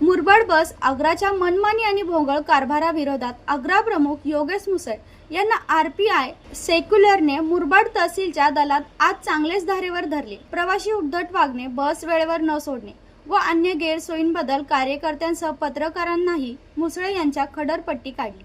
मुरबाड बस आग्राच्या मनमानी आणि भोंगळ कारभाराविरोधात आग्रा प्रमुख योगेश मुसळ यांना आर पी आय सेक्युलरने मुरबाड तहसीलच्या दलात आज चांगलेच धारेवर धरले. प्रवासी उद्धट वागणे बस वेळेवर न सोडणे व अन्य गैरसोयींबद्दल कार्यकर्त्यांसह पत्रकारांनाही मुसळे यांच्या खडरपट्टी काढली.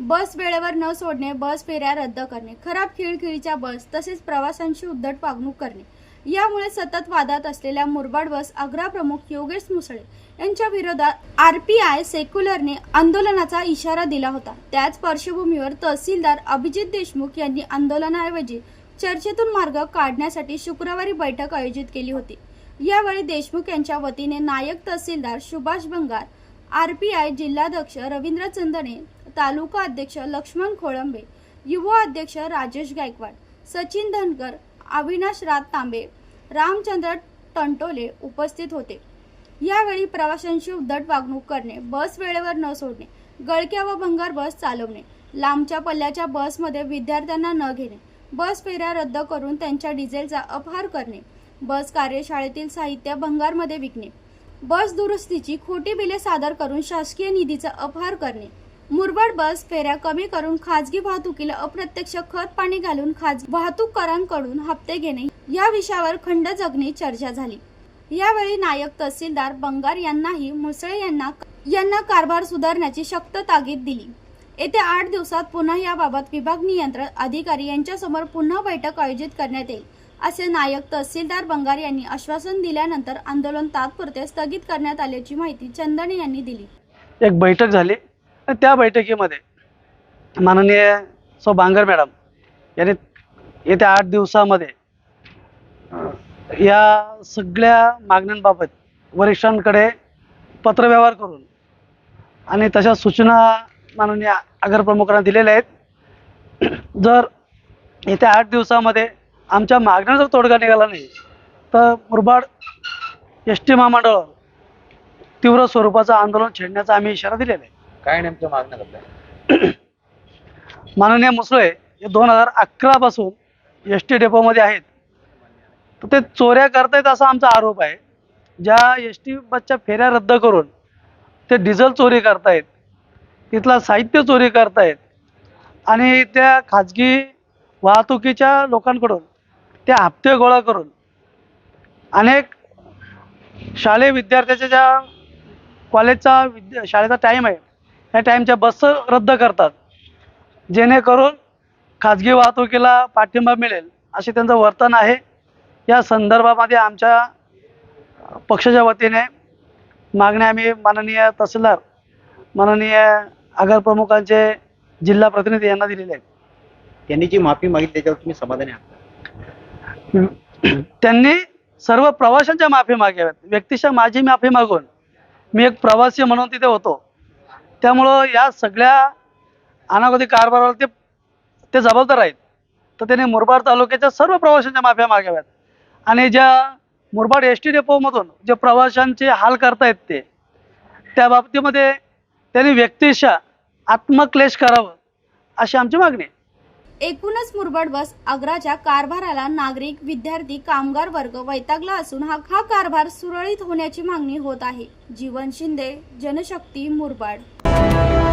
बस वेळेवर न सोडणे बस फेऱ्या रद्द करणे खराब खिळखिळीच्या बस तसेच प्रवाशांशी उद्धट वागणूक करणे यामुळे सतत वादात असलेल्या मुरबाड बस आग्रा प्रमुख योगेश मुसळे यांच्या विरोधात आर पी आय सेक्युलरने आंदोलनाचा इशारा दिला होता. त्याच पार्श्वभूमीवर तहसीलदार अभिजित देशमुख यांनी आंदोलनाऐवजी चर्चेतून मार्ग काढण्यासाठी शुक्रवारी बैठक आयोजित केली होती. यावेळी देशमुख यांच्या वतीने नायक तहसीलदार सुभाष बंगार आय जिल्हाध्यक्ष रवींद्र चंदने तालुका अध्यक्ष लक्ष्मण खोळंबे युवा अध्यक्ष राजेश गायकवाड सचिन धनकर अविनाश रात तांबे रामचंद्र टंटोले उपस्थित होते. यावेळी प्रवाशांशी उद्धट वागणूक करणे बस वेळेवर न सोडणे गळक्या व भंगार बस चालवणे लांबच्या पल्ल्याच्या बसमध्ये विद्यार्थ्यांना न घेणे बस फेऱ्या रद्द करून त्यांच्या डिझेलचा अपहार करणे बस कार्यशाळेतील साहित्य भंगारमध्ये विकणे बस दुरुस्तीची खोटी बिले सादर करून शासकीय निधीचा अपहार करणे मुरबाड बस फेऱ्या कमी करून खाजगी वाहतुकीला अप्रत्यक्ष खत पाणी घालून खाजगी वाहतूककारांकडून हप्ते घेणे या विषयावर खंड जगणी चर्चा झाली. यावेळी नायक तहसीलदार बंगार यांनाही मुसळे यांना यांना कारभार सुधारण्याची शक्त ताकीद दिली. येत्या आठ दिवसात पुन्हा याबाबत विभाग नियंत्रण अधिकारी यांच्यासमोर पुन्हा बैठक आयोजित करण्यात येईल असे नायक तहसीलदार बंगार यांनी आश्वासन दिल्यानंतर आंदोलन तात्पुरते स्थगित करण्यात आल्याची माहिती चंदने यांनी दिली. एक बैठक झाली. त्या बैठकीमध्ये माननीय सौ बांगर मॅडम यांनी येत्या आठ दिवसामध्ये या सगळ्या मागण्यांबाबत वरिष्ठांकडे पत्रव्यवहार करून आणि तशा सूचना माननीय आगारप्रमुखांना दिलेल्या आहेत. जर येत्या आठ दिवसामध्ये आमच्या मागण्या जर तोडगा निघाला नाही तर मुरबाड एस टी महामंडळ तीव्र स्वरूपाचं आंदोलन छेडण्याचा आम्ही इशारा दिलेला आहे. काय नेमकं मागणं करताय? माननीय मुसळे हे दोन हजार अकरा पासून एस टी डेपोमध्ये आहेत. तर ते चोऱ्या करतायत असा आमचा आरोप आहे. ज्या एस टी बसच्या फेऱ्या रद्द करून ते डिझेल चोरी करतायत तिथला साहित्य चोरी करतायत आणि त्या खाजगी वाहतुकीच्या लोकांकडून ते हप्ते गोळा करून अनेक शालेय विद्यार्थ्याच्या ज्या कॉलेजचा विद्या शाळेचा टाईम आहे त्या टाईमच्या बस रद्द करतात. जेणेकरून खाजगी वाहतुकीला पाठिंबा मिळेल. असे त्यांचं वर्तन आहे. या संदर्भामध्ये आमच्या पक्षाच्या वतीने मागण्या आम्ही माननीय तहसीलदार माननीय आगार प्रमुखांचे जिल्हा प्रतिनिधी यांना दिलेले आहेत. त्यांनी जी माफी मागितली त्याच्यावर तुम्ही समाधानी आहात त्यांनी सर्व प्रवाशांच्या माफी मागाव्यात. व्यक्तिशः माझी माफी मागून मी एक प्रवासी म्हणून तिथे होतो. त्यामुळं या सगळ्या अनागोदी कारभारावर ते ते जबाबदार आहेत. तर त्यांनी मुरबाड तालुक्याच्या सर्व प्रवाशांच्या माफ्या मागाव्यात. आणि ज्या मुरबाड एस टी डेपोमधून जे प्रवाशांचे हाल करतायत ते त्या बाबतीमध्ये त्यांनी व्यक्तिशः आत्मक्लेश करावं अशी आमची मागणी आहे. एकूणच मुरबाड बस आग्राच्या कारभाराला नागरिक विद्यार्थी कामगार वर्ग वैतागला असून हा हा कारभार सुरळीत होण्याची मागणी होत आहे. जीवन शिंदे जनशक्ती मुरबाड. Thank you.